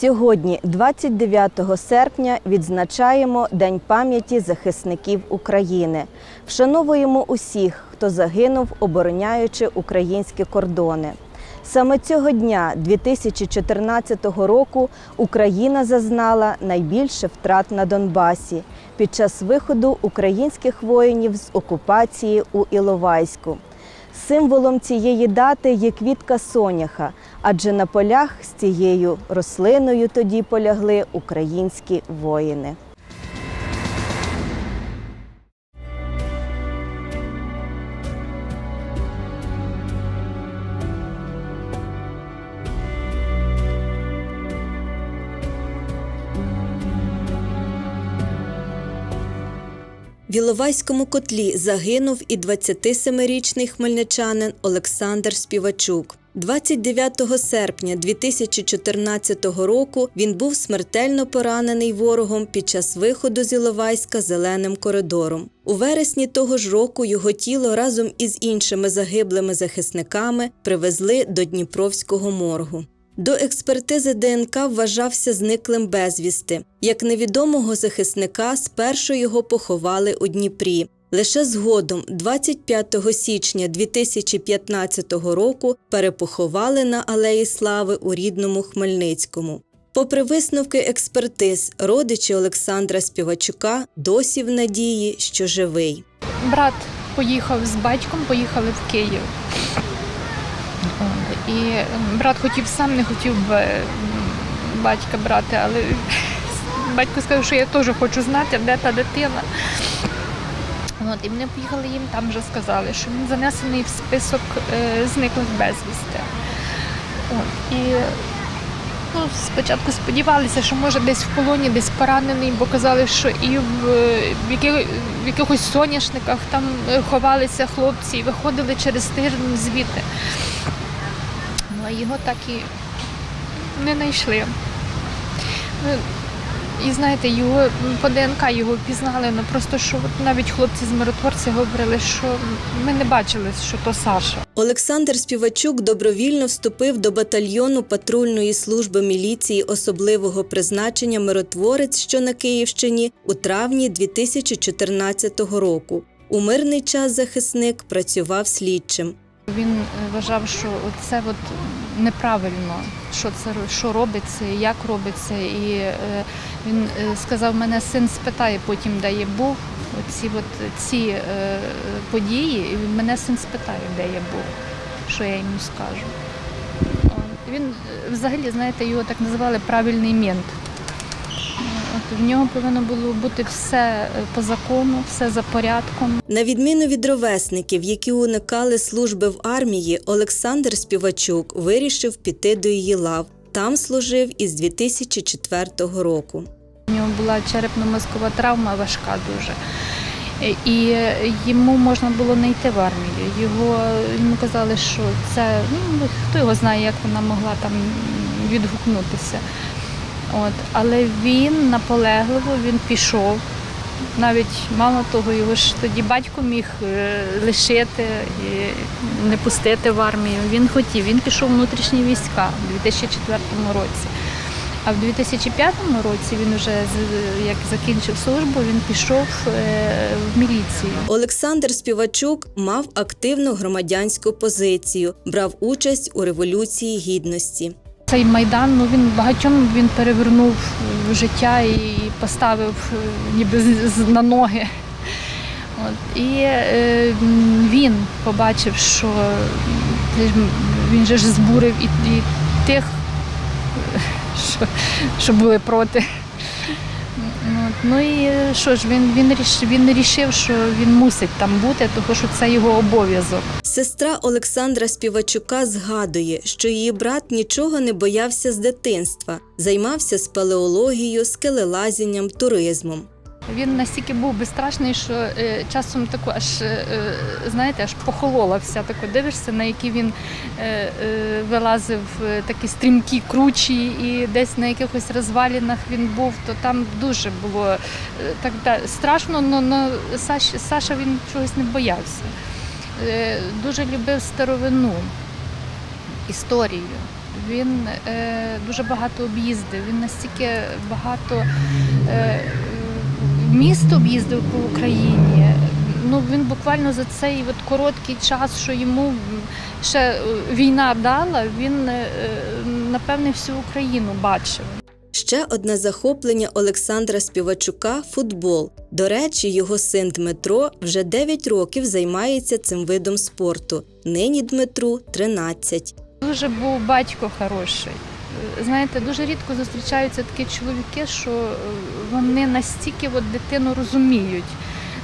Сьогодні, 29 серпня, відзначаємо День пам'яті захисників України. Вшановуємо усіх, хто загинув, обороняючи українські кордони. Саме цього дня, 2014 року, Україна зазнала найбільше втрат на Донбасі під час виходу українських воїнів з окупації у Іловайську. Символом цієї дати є квітка соняха, адже на полях з цією рослиною тоді полягли українські воїни. В Іловайському котлі загинув і 27-річний хмельничанин Олександр Співачук. 29 серпня 2014 року він був смертельно поранений ворогом під час виходу з Іловайська зеленим коридором. У вересні того ж року його тіло разом із іншими загиблими захисниками привезли до Дніпровського моргу. До експертизи ДНК вважався зниклим безвісти. Як невідомого захисника, спершу його поховали у Дніпрі. Лише згодом, 25 січня 2015 року, перепоховали на Алеї Слави у рідному Хмельницькому. Попри висновки експертиз, родичі Олександра Співачука досі в надії, що живий. Брат поїхав з батьком, поїхали в Київ. І брат хотів сам, не хотів би батька брати, але батько сказав, що я теж хочу знати, де та дитина. От, і вони поїхали їм, там вже сказали, що він занесений в список е, зниклих безвісти. От, і ну, спочатку сподівалися, що може десь в полоні, десь поранений, бо казали, що і в, в, які, в якихось соняшниках там е, ховалися хлопці і виходили через тиждень звідти. Ну, а його так і не знайшли. Ну, і знаєте, його по ДНК його впізнали, ну просто що от навіть хлопці з миротворця говорили, що ми не бачили, що то Саша. Олександр Співачук добровільно вступив до батальйону патрульної служби міліції особливого призначення Миротворець, що на Київщині, у травні 2014 року. У мирний час захисник працював слідчим. Він е, вважав, що це от неправильно, що це що робиться, як робиться. І е, він е, сказав, мене син спитає потім, де Бог. Оці от ці е, події, і мене син спитає, де я був, що я йому скажу. Він взагалі, знаєте, його так називали правильний мент. От, в нього повинно було бути все е, по закону, все за порядком. На відміну від ровесників, які уникали служби в армії, Олександр Співачук вирішив піти до її лав. Там служив із 2004 року. У нього була черепно-мозкова травма важка дуже. Е, І йому можна було не йти в армію. Його йому казали, що це ну хто його знає, як вона могла там відгукнутися. От, але він наполегливо він пішов. Навіть мало того, його ж тоді батько міг е, лишити і не пустити в армію. Він хотів, він пішов у внутрішні війська у 2004 році. А в 2005 році він вже як закінчив службу, він пішов е, в міліцію. Olександр Співачук мав активну громадянську позицію, брав участь у революції гідності. Цей майдан ну він багатьом він перевернув е, життя і поставив е, ніби на ноги. От. І е, він побачив, що він же ж збурив і, і тих, е, що, що були проти. От. Ну і е, що ж, він, він, ріш, він рішив, що він мусить там бути, тому що це його обов'язок. Сестра Олександра Співачука згадує, що її брат нічого не боявся з дитинства, займався спелеологією, скелелазінням, туризмом. Він настільки був безстрашний, що е, часом таку аж е, знаєте, аж похолола тако дивишся, на які він е, е, вилазив е, такі стрімкі, кручі, і десь на якихось розвалінах він був, то там дуже було е, так страшно, але Саш, Саша він чогось не боявся. Е, дуже любив старовину, історію. Він е, дуже багато об'їздив. Він настільки багато е, міст об'їздив по Україні. Ну він буквально за цей от короткий час, що йому ще війна дала, він напевне всю Україну бачив. Ще одне захоплення Олександра Співачука футбол. До речі, його син Дмитро вже 9 років займається цим видом спорту. Нині Дмитру 13. Дуже був батько хороший. Знаєте, дуже рідко зустрічаються такі чоловіки, що е, вони настільки от дитину розуміють.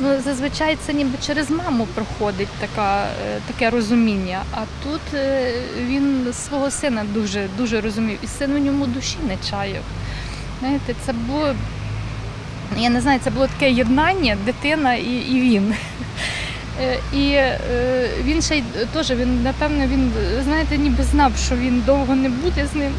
Ну, зазвичай це ніби через маму проходить така, е, таке розуміння. А тут е, він свого сина дуже, дуже розумів. І син у ньому душі не чаяв. Знаєте, це було, я не знаю, це було таке єднання, дитина і, і він. Е, І він ще й теж, він, напевно, він, знаєте, ніби знав, що він довго не буде з ним.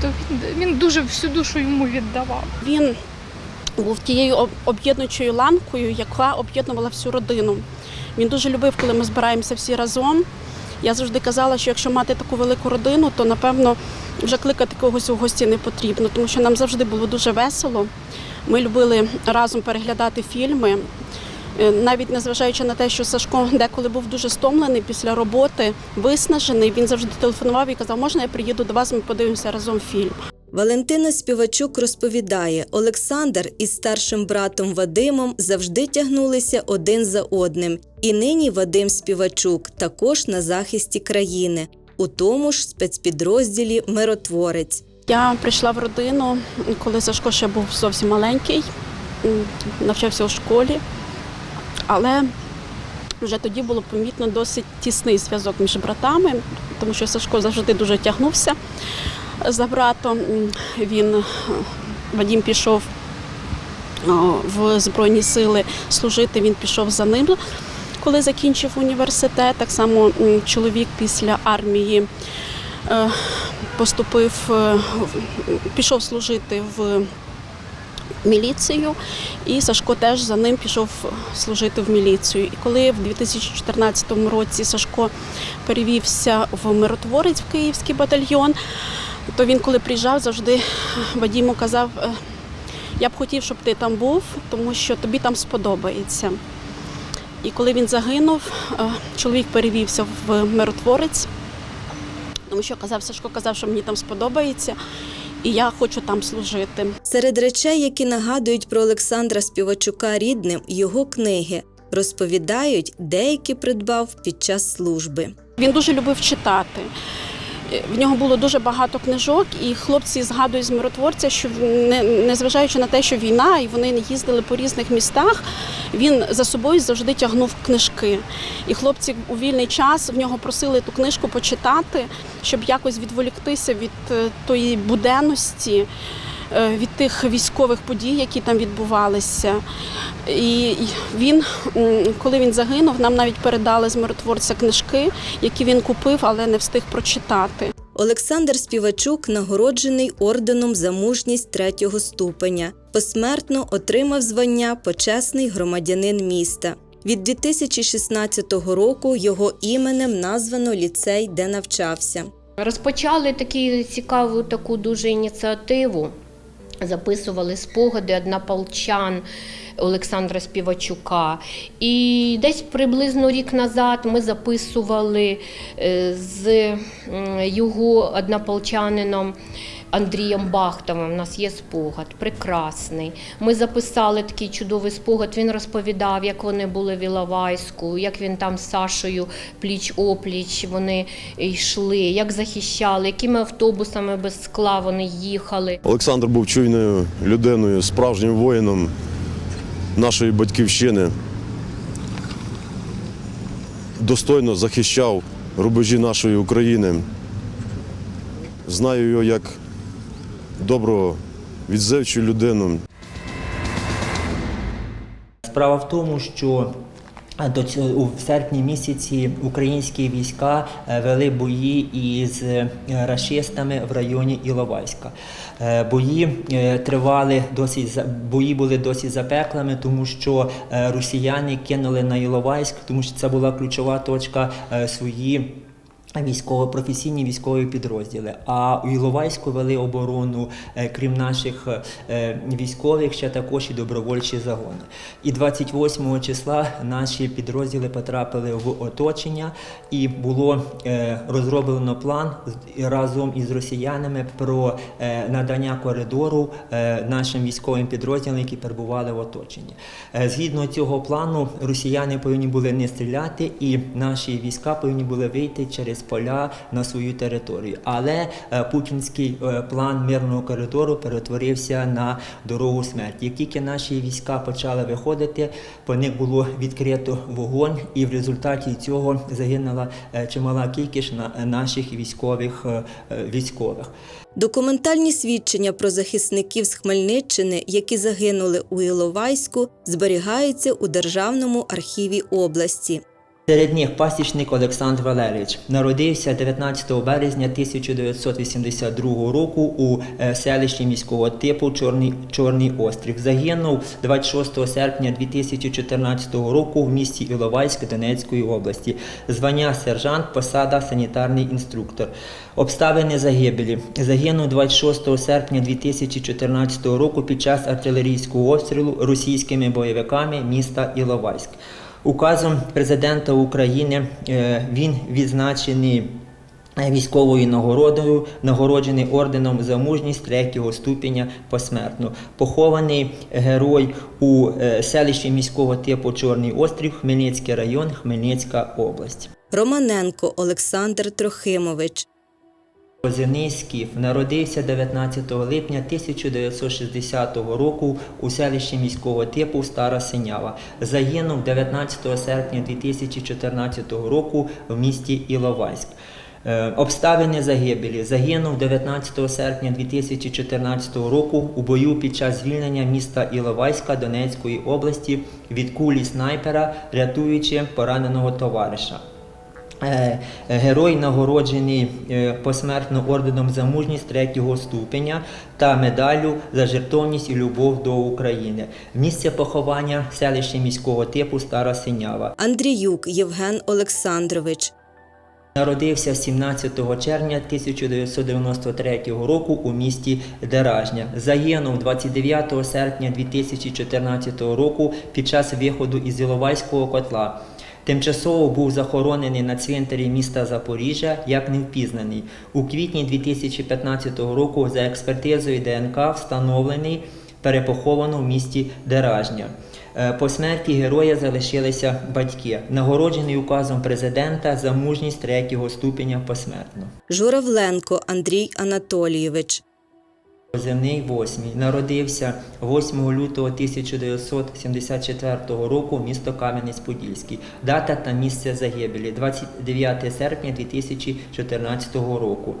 То він, він дуже всю душу йому віддавав. Він був тією об- об'єднуючою ланкою, яка об'єднувала всю родину. Він дуже любив, коли ми збираємося всі разом. Я завжди казала, що якщо мати таку велику родину, то напевно вже кликати когось у гості не потрібно, тому що нам завжди було дуже весело. Ми любили разом переглядати фільми. Е, Навіть незважаючи на те, що Сашко деколи був дуже стомлений після роботи, виснажений, він завжди телефонував і казав, можна я приїду до вас, ми подивимося разом фільм. Валентина Співачук розповідає, Олександр із старшим братом Вадимом завжди тягнулися один за одним. І нині Вадим Співачук також на захисті країни, у тому ж спецпідрозділі Миротворець. Я прийшла в родину, коли Сашко ще був зовсім маленький, навчався у школі, але вже тоді було помітно досить тісний зв'язок між братами, тому що Сашко завжди дуже тягнувся за братом. Він е, Вадім пішов в Збройні сили служити, він пішов за ним, коли закінчив університет. Так само чоловік після армії е, поступив, е, пішов служити в міліцію, і Сашко теж за ним пішов служити в міліцію. І коли в 2014 році Сашко перевівся в миротворець в Київський батальйон, то він, коли приїжджав, завжди Вадіму казав: «Е, я б хотів, щоб ти там був, тому що тобі там сподобається. І коли він загинув, е, чоловік перевівся в миротворець, тому що казав, Сашко казав, що мені там сподобається, і я хочу там служити. Серед речей, які нагадують про Олександра Співачука рідним, його книги розповідають, деякі придбав під час служби. Він дуже любив читати. В нього було дуже багато книжок, і хлопці згадують з миротворця, що не- незважаючи на те, що війна, і вони не їздили по різних містах, він за собою завжди тягнув книжки. І хлопці у вільний час в нього просили ту книжку почитати, щоб якось відволіктися від е, тої буденності, від тих військових подій, які там відбувалися. І він, коли він загинув, нам навіть передали з миротворця книжки, які він купив, але не встиг прочитати. Олександр Співачук нагороджений орденом за мужність третього ступеня. Посмертно отримав звання почесний громадянин міста. Від 2016 року його іменем названо ліцей, де навчався. Розпочали таку цікаву таку дуже ініціативу. Записували спогади однополчан Олександра Співачука. І десь приблизно рік назад ми записували е, з його однополчанином Андрієм Бахтовим. У нас є спогад, прекрасний. Ми записали такий чудовий спогад. Він розповідав, як вони були в Іловайську, як він там з Сашою пліч-опліч вони йшли, як захищали, якими автобусами без скла вони їхали. Олександр був чуйною людиною, справжнім воїном нашої батьківщини. Достойно захищав рубежі нашої України. Знаю його як доброго, відзивчу людину. Справа в тому, що е, до цього у серпні місяці українські війська е, вели бої із е, рашистами в районі Іловайська. Бої тривали досить бої були досить запеклими, тому що росіяни кинули на Іловайськ, тому що це була ключова точка свої Військово-професійні військові підрозділи. А у Іловайську вели оборону, е, крім наших е, військових, ще також і добровольчі загони. І 28 числа наші підрозділи потрапили в оточення, і було е, розроблено план разом із росіянами про надання коридору нашим військовим підрозділам, які перебували в оточенні. Згідно цього плану, росіяни повинні були не стріляти, і наші війська повинні були вийти через поля на свою територію. Але е, путінський е, план мирного коридору перетворився на дорогу смерті. Як тільки наші війська почали виходити, по них було відкрито вогонь, і в результаті цього загинула е, чимала кількість на- наших військових військових. Документальні свідчення про захисників з Хмельниччини, які загинули у Іловайську, зберігаються у Державному архіві області. Серед них пасічник Олександр Валерійович народився 19 березня 1982 року у е, селищі міського типу Чорний, Чорний Острів. Загинув 26 серпня 2014 року в місті Іловайськ Донецької області. Звання сержант, посада санітарний інструктор. Обставини загибелі. Загинув 26 серпня 2014 року під час артилерійського обстрілу російськими бойовиками міста Іловайськ. Указом президента України е, він відзначений е, військовою нагородою, нагороджений орденом за мужність третього ступеня посмертно. Похований герой у е, селищі міського типу Чорний острів, Хмельницький район, Хмельницька область. Романенко Олександр Трохимович. Скіф народився 19 липня 1960 року у селищі міського типу Стара Синява. Загинув 19 серпня 2014 року в місті Іловайськ. Е, Обставини загибелі. Загинув 19 серпня 2014 року у бою під час звільнення міста Іловайська Донецької області від кулі снайпера, рятуючи пораненого товариша. Е, Герой нагороджений е, посмертно орденом за мужність третього ступеня та медаллю за жертовність і любов до України. Місце поховання селище міського типу Стара Синява. Андріюк Євген Олександрович. Народився 17 червня 1993 року у місті Деражня. Загинув 29 серпня 2014 року під час виходу із Іловайського котла. Тимчасово був захоронений на цвинтарі міста Запоріжжя як невпізнаний. У квітні 2015 року за експертизою ДНК встановлений перепоховано в місті Деражня. Е, По смерті героя залишилися батьки, нагороджений указом президента за мужність третього ступеня посмертно. Журавленко Андрій Анатолійович. Позивний восьмий народився 8 лютого 1974 року місто Кам'янець-Подільський. Дата та місце загибелі 29 серпня 2014 року.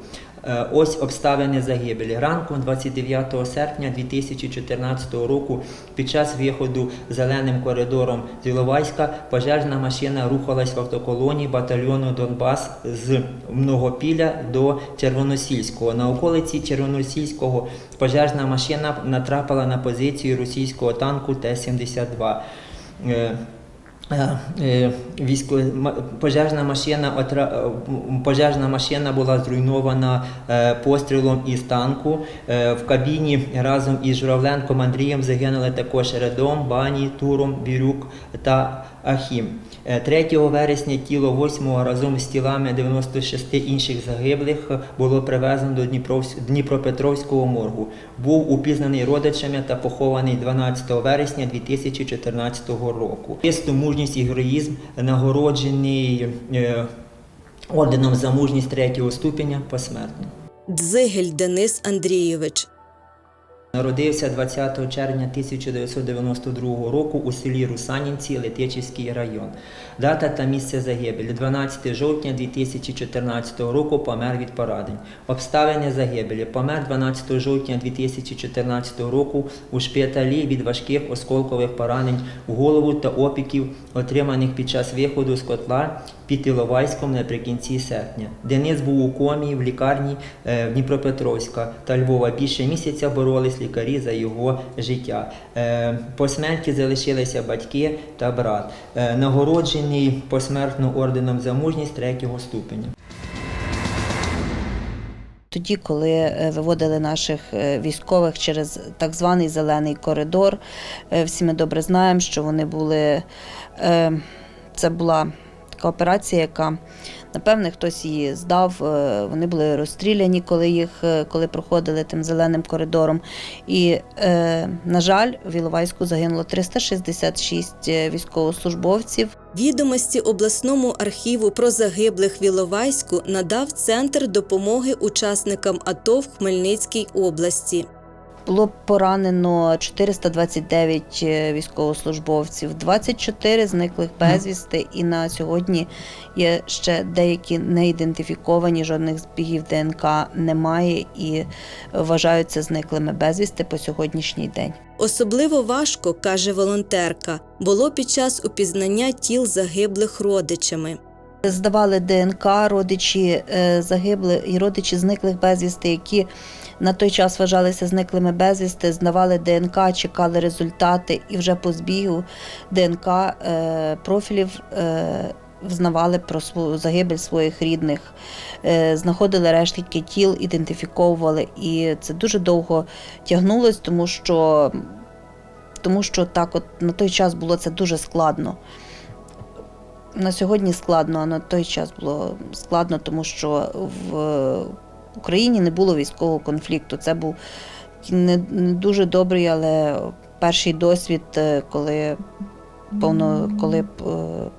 Е, Ось обставини загибелі. Ранком 29 серпня 2014 року під час виходу зеленим коридором з Іловайська пожежна машина рухалась в автоколоні батальйону Донбас з Многопілля до Червоносільського. На околиці Червоносільського пожежна машина натрапила на позицію російського танку Т-72. Е, Е, Військо... пожежна машина е, пожежна машина була зруйнована пострілом із танку. В кабіні разом із Журавленком Андрієм загинули також Редом, Бані, Туром, Бірюк та Ахім. Е, 3 вересня тіло 8 разом з тілами 96 інших загиблих було привезено до Дніпропетровського моргу. Був упізнаний родичами та похований 12 вересня 2014 року. Чисту мужність і героїзм нагороджений е, орденом за мужність третього ступеня посмертно. Дзигель Денис Андрійович. Народився 20 червня 1992 року у селі Русанінці, Летичівський район. Дата та місце загибелі 12 жовтня 2014 року помер від поранень. Обставини загибелі помер 12 жовтня 2014 року у шпиталі від важких осколкових поранень в голову та опіків, отриманих під час виходу з котла під Іловайськом наприкінці серпня. Денис був у комі в лікарні е, Дніпропетровська та Львова. Більше місяця боролись лікарі за його життя. Е, По смерті залишилися батьки та брат. Е, Нагороджений посмертно орденом за мужність третього ступеня. тоді, коли е, виводили наших військових через так званий зелений коридор. Всі ми добре знаємо, що вони були. Це була така операція, яка напевне хтось її здав. е, Вони були розстріляні, коли їх е, коли проходили тим зеленим коридором. І, е, на жаль, в Іловайську загинуло 366 військовослужбовців. Відомості обласному архіву про загиблих в Іловайську надав Центр допомоги учасникам АТО в Хмельницькій області. Було поранено 429 військовослужбовців, 24 зниклих безвісти, і на сьогодні є ще деякі не ідентифіковані, жодних збігів ДНК немає і вважаються зниклими безвісти по сьогоднішній день. Особливо важко, каже волонтерка, було під час упізнання тіл загиблих родичами. Здавали ДНК родичі е, загиблих і родичі зниклих безвісти, які на той час вважалися зниклими безвісти, здавали ДНК, чекали результати, і вже по збігу ДНК е, профілів. е, Взнавали про загибель своїх рідних, знаходили рештки тіл, ідентифіковували. І це дуже довго тягнулось, тому що, тому що так, от на той час було це дуже складно. На сьогодні складно, а на той час було складно, тому що в Україні не було військового конфлікту. Це був не, не дуже добрий, але перший досвід, е, коли повно, коли е,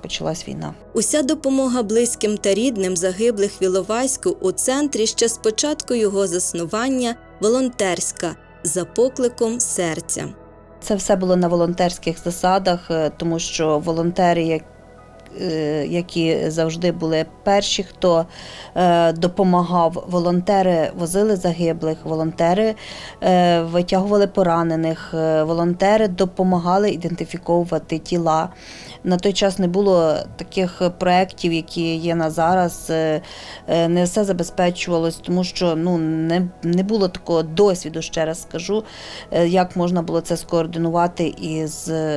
почалась війна. Уся допомога близьким та рідним загиблих в Іловайську у центрі ще з початку його заснування волонтерська за покликом серця. Це все було на волонтерських засадах, е, тому що волонтери, як е, які завжди були перші, хто е, допомагав. Волонтери возили загиблих, волонтери е, витягували поранених, е, волонтери допомагали ідентифіковувати тіла. На той час не було таких проєктів, які є на зараз. Е, е, Не все забезпечувалось, тому що ну, не, не було такого досвіду, ще раз скажу, е, як можна було це скоординувати і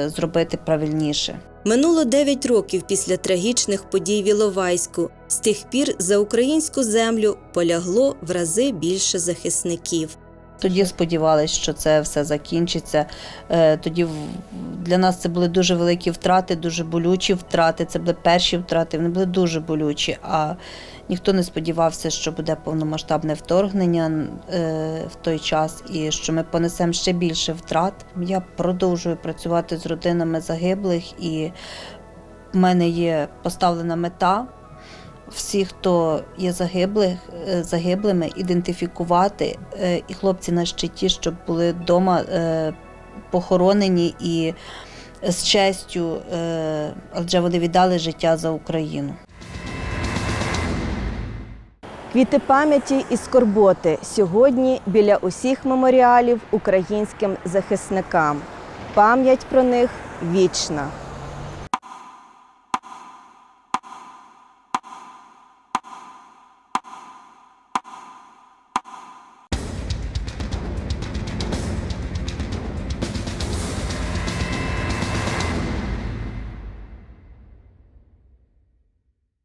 зробити правильніше. Минуло 9 років після трагічних подій в Іловайську. З тих пір за українську землю полягло в рази більше захисників. Тоді сподівалися, що це все закінчиться. Е, Тоді для нас це були дуже великі втрати, дуже болючі втрати. Це були перші втрати, вони були дуже болючі. А ніхто не сподівався, що буде повномасштабне вторгнення е, в той час і що ми понесемо ще більше втрат. Я продовжую працювати з родинами загиблих, і в мене є поставлена мета всі, хто є загиблих, е, загиблими, ідентифікувати е, і хлопці на щиті, щоб були вдома е, похоронені і з честю, адже вони віддали життя за Україну. Квіти пам'яті і скорботи сьогодні біля усіх меморіалів українським захисникам. Пам'ять про них вічна.